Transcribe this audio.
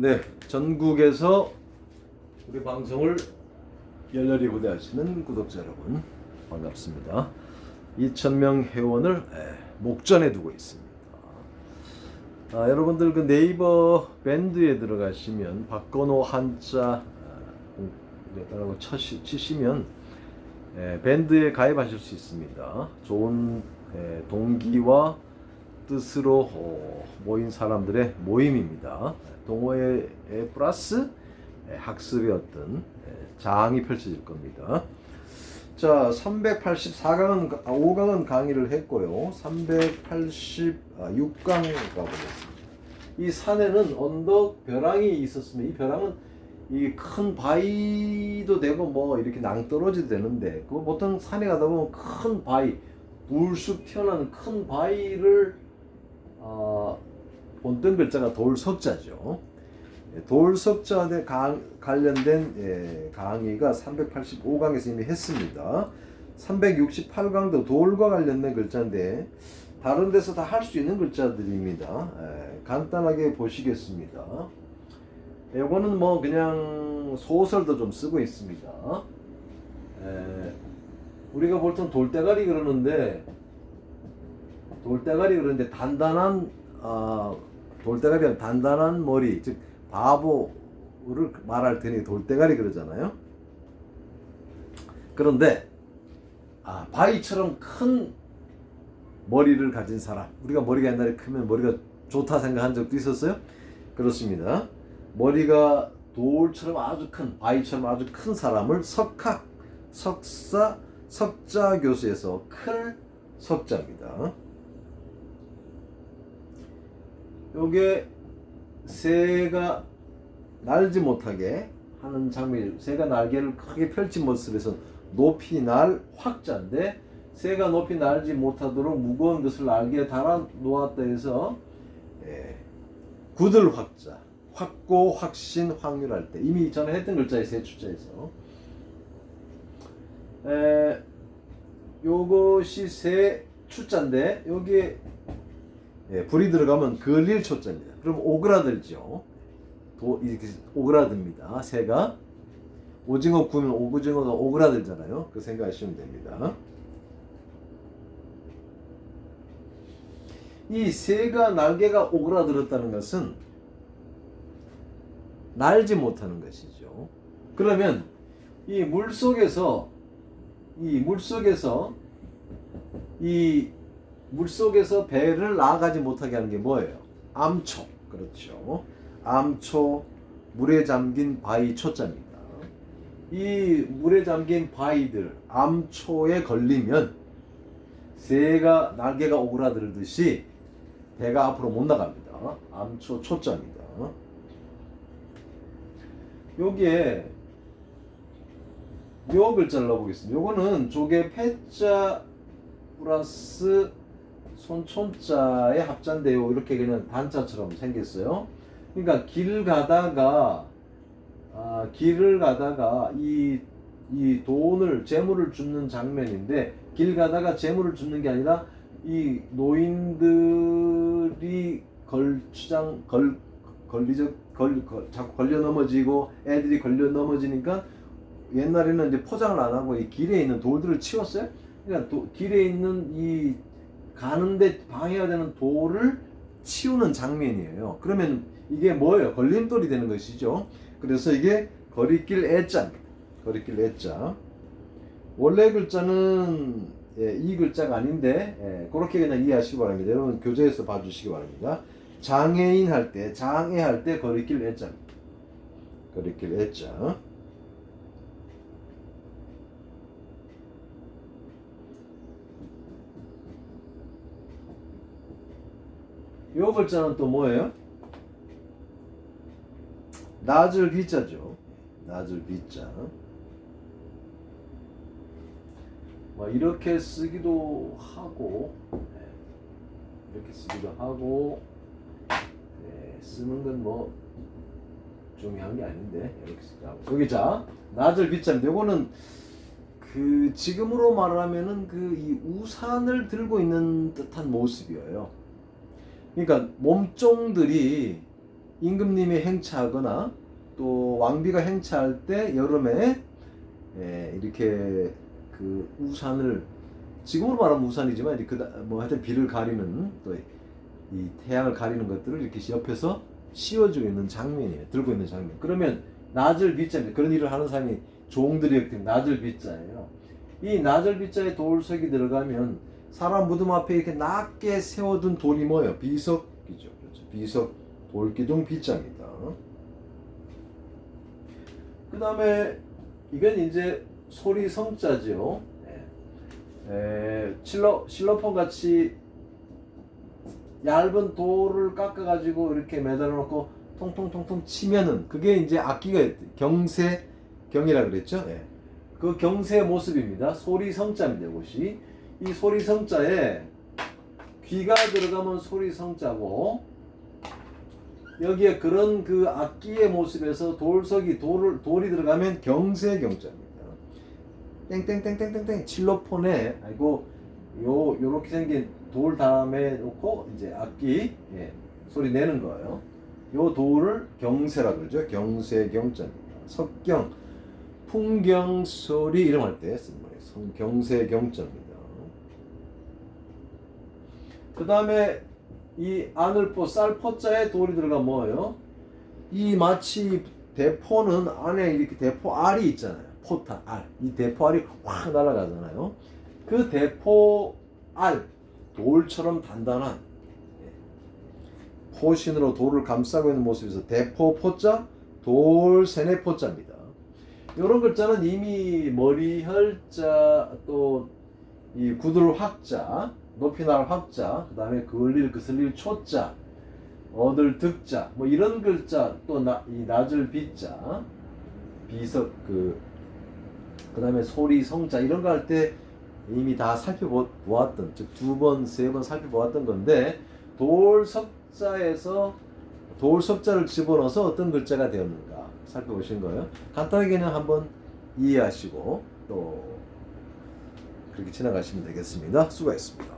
네, 전국에서 우리 방송을 열렬히 구대하시는 구독자 여러분 반갑습니다. 2,000명 회원을 에, 목전에 두고 있습니다. 아, 여러분들 그 네이버 밴드에 들어가시면 박건호 한자 라고 치시면 에, 밴드에 가입하실 수 있습니다. 좋은 에, 동기와 뜻으로 어, 모인 사람들의 모임입니다. 동호회 플러스 에, 학습의 어떤 에, 장이 펼쳐질 겁니다. 자, 384강은 아, 5강은 강의를 했고요. 386강 가보겠습니다. 이 산에는 언덕 벼랑이 있었으면 이 벼랑은 이 큰 바위도 되고 뭐 이렇게 낭떠러지도 되는데 그 보통 산에 가다 보면 큰 바위 불쑥 튀어나오는 큰 바위를 어, 본뜬 글자가 돌석자죠. 예, 돌석자에 강- 관련된 예, 강의가 385강에서 이미 했습니다. 368강도 돌과 관련된 글자인데 다른 데서 다 할 수 있는 글자들입니다. 예, 간단하게 보시겠습니다. 이거는 뭐 그냥 소설도 좀 쓰고 있습니다. 예, 우리가 보통 돌대가리 그러는데 돌대가리 그러는데 단단한 아 돌대가리는 단단한 머리 즉 바보를 말할 테니 돌대가리 그러잖아요. 그런데 아 바위처럼 큰 머리를 가진 사람 우리가 머리가 옛날에 크면 머리가 좋다 생각한 적도 있었어요? 그렇습니다. 머리가 돌처럼 아주 큰 바위처럼 아주 큰 사람을 석학 석사 석자 교수에서 클 석자입니다. 요게 새가 날지 못하게 하는 장면, 새가 날개를 크게 펼친 모습에서 높이 날 확자인데 새가 높이 날지 못하도록 무거운 것을 날개에 달아 놓았다 해서 예, 굳을 확자, 확고, 확신, 확률할 때 이미 전에 했던 글자의 세 추자에서. 에, 요것이 세 추자인데 여기에 예, 불이 들어가면 걸릴 초자입니다. 그럼 오그라들죠. 도 이렇게 오그라듭니다. 새가 오징어 구우면 오징어가 오그라들잖아요. 그 생각하시면 됩니다. 이 새가 날개가 오그라들었다는 것은 날지 못하는 것이죠. 그러면 이 물 속에서 이 물 속에서 이 물속에서 배를 나아가지 못하게 하는 게 뭐예요? 암초. 그렇죠. 암초, 물에 잠긴 바위 초자입니다. 이 물에 잠긴 바위들, 암초에 걸리면 새가 날개가 오그라들듯이 배가 앞으로 못 나갑니다. 암초 초자입니다. 여기에 요 글자를 넣어보겠습니다. 요거는 조개 패자 플러스 손촌자의 합자인데요. 이렇게 그냥 단자처럼 생겼어요. 그러니까 길 가다가 아, 길을 가다가 이, 이 돈을 재물을 줍는 장면인데 길 가다가 재물을 줍는 게 아니라 이 노인들이 걸추장 걸 걸리적 걸, 걸 자꾸 걸려 넘어지고 애들이 걸려 넘어지니까 옛날에는 이제 포장을 안 하고 이 길에 있는 돌들을 치웠어요. 그러니까 도, 길에 있는 이 가는데 방해가 되는 돌을 치우는 장면이에요. 그러면 이게 뭐예요? 걸림돌이 되는 것이죠. 그래서 이게 거리길 애자입니다. 거리길 애자. 원래 글자는 예, 이 글자가 아닌데 예, 그렇게 그냥 이해하시기 바랍니다. 여러분 교재에서 봐주시기 바랍니다. 장애인 할 때, 장애 할 때 거리길 애자입니다. 거리길 애자. 요 글자는 또 뭐예요? 낮을 비자죠. 낮을 비자. 뭐 이렇게 쓰기도 하고 네. 이렇게 쓰기도 하고 네, 쓰는 건 뭐 중요한 게 아닌데 이렇게 쓰자. 여기 자 낮을 비자인데 요거는 그 지금으로 말하면은 그 이 우산을 들고 있는 듯한 모습이에요. 그러니까 몸종들이 임금님이 행차하거나 또 왕비가 행차할 때 여름에 예, 이렇게 그 우산을 지금으로 말하면 우산이지만 이제 그뭐 하여튼 비를 가리는 또 이 태양을 가리는 것들을 이렇게 옆에서 씌워주고 있는 장면이에요. 들고 있는 장면. 그러면 나절 빗자입니다. 그런 일을 하는 사람이 종들이었기 때문에 나절 빗자예요. 이 나절 빗자에 돌석이 들어가면 사람 무덤 앞에 이렇게 낮게 세워둔 돌이 뭐예요? 비석이죠. 그렇죠. 비석 돌기둥 빗자입니다. 그 다음에 이건 이제 소리 성자죠. 예. 에, 실로 실로폰 같이 얇은 돌을 깎아가지고 이렇게 매달아 놓고 통통통통 치면은 그게 이제 악기가 경세 경이라 그랬죠. 예. 그 경세의 모습입니다. 소리 성자입니다. 이것이 이 소리 성자에 귀가 들어가면 소리 성자고 여기에 그런 그 악기의 모습에서 돌석이 돌을 돌이 들어가면 경세 경자입니다. 땡땡땡땡땡땡 칠로폰에 아이고 요 요렇게 생긴 돌 다음에 놓고 이제 악기 예, 소리 내는 거예요. 요 돌을 경세라 그러죠. 경세 경자입니다. 석경 풍경 소리 이름 할 때 쓰는 거예요. 성- 경세 경자입니다. 그 다음에 이 아늘포 쌀포자에 돌이 들어가 뭐예요? 이 마치 대포는 안에 이렇게 대포 알이 있잖아요. 포탄 알. 이 대포 알이 확 날아가잖아요. 그 대포 알 돌처럼 단단한 예, 포신으로 돌을 감싸고 있는 모습에서 대포 포자 돌 세네 포자입니다. 이런 글자는 이미 머리 혈자 또 이 구들 확자 높이 날 확자 그 다음에 그을릴 그슬릴 초자 얻을 득자 뭐 이런 글자 또이 낮을 비자 비석 그 그 다음에 소리 성자 이런 거 할 때 이미 다 살펴보았던 즉 두 번 세 번 살펴보았던 건데 돌석자에서 돌석자를 집어넣어서 어떤 글자가 되었는가 살펴보신 거예요. 간단하게는 한번 이해하시고 또 그렇게 지나가시면 되겠습니다. 수고했습니다.